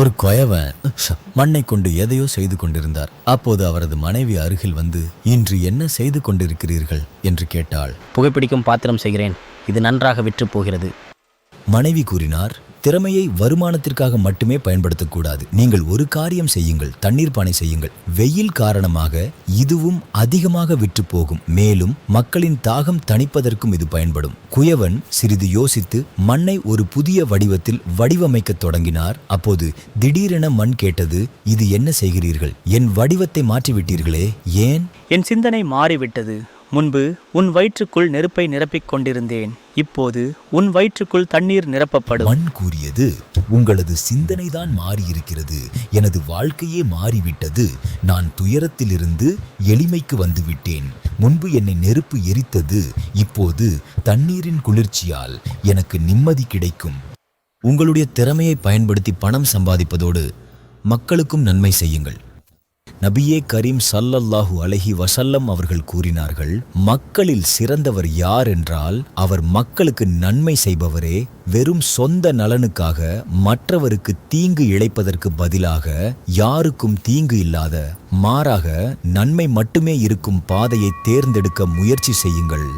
ஒரு கொயவன் மண்ணை கொண்டு எதையோ செய்து கொண்டிருந்தார். அப்போது அவரது மனைவி அருகில் வந்து இன்று என்ன செய்து கொண்டிருக்கிறீர்கள்? என்று கேட்டாள். புகைப்பிடிக்கும் பாத்திரம் செய்கிறேன். இது நன்றாக விற்று போகிறது. மனைவி கூறினார் திறமையை வருமானத்திற்காக மட்டுமே பயன்படுத்தக்கூடாது. நீங்கள் ஒரு காரியம் செய்யுங்கள் தண்ணீர் பானை செய்யுங்கள். வெயில் காரணமாக இதுவும் அதிகமாக விற்று போகும் மேலும் மக்களின் தாகம் தணிப்பதற்கும் இது பயன்படும். குயவன் சிறிது யோசித்து மண்ணை ஒரு புதிய வடிவத்தில் வடிவமைக்கத் தொடங்கினார். அப்போது திடீரென மண் கேட்டது இது என்ன செய்கிறீர்கள்? என் வடிவத்தை மாற்றிவிட்டீர்களே ஏன்? என் சிந்தனை மாறிவிட்டது. முன்பு உன் வயிற்றுக்குள் நெருப்பை நிரப்பிக் கொண்டிருந்தேன். இப்போது உன் வயிற்றுக்குள் தண்ணீர் நிரப்பப்படும். மண் கூறியது உங்களது சிந்தனைதான் மாறியிருக்கிறது. எனது வாழ்க்கையே மாறிவிட்டது. நான் துயரத்திலிருந்து எளிமைக்கு வந்துவிட்டேன். முன்பு என்னை நெருப்பு எரித்தது. இப்போது தண்ணீரின் குளிர்ச்சியால் எனக்கு நிம்மதி கிடைக்கும். உங்களுடைய திறமையை பயன்படுத்தி பணம் சம்பாதிப்பதோடு மக்களுக்கும் நன்மை செய்யுங்கள். நபியே கரீம் சல்லல்லாஹு அலஹி வசல்லம் அவர்கள் கூறினார்கள் மக்களில் சிறந்தவர் யார் என்றால் அவர் மக்களுக்கு நன்மை செய்பவரே வெறும் சொந்த நலனுக்காக மற்றவருக்கு தீங்கு இழைப்பதற்கு பதிலாக யாருக்கும் தீங்கு இல்லாத மாறாக நன்மை மட்டுமே இருக்கும் பாதையை தேர்ந்தெடுக்க முயற்சி செய்யுங்கள்.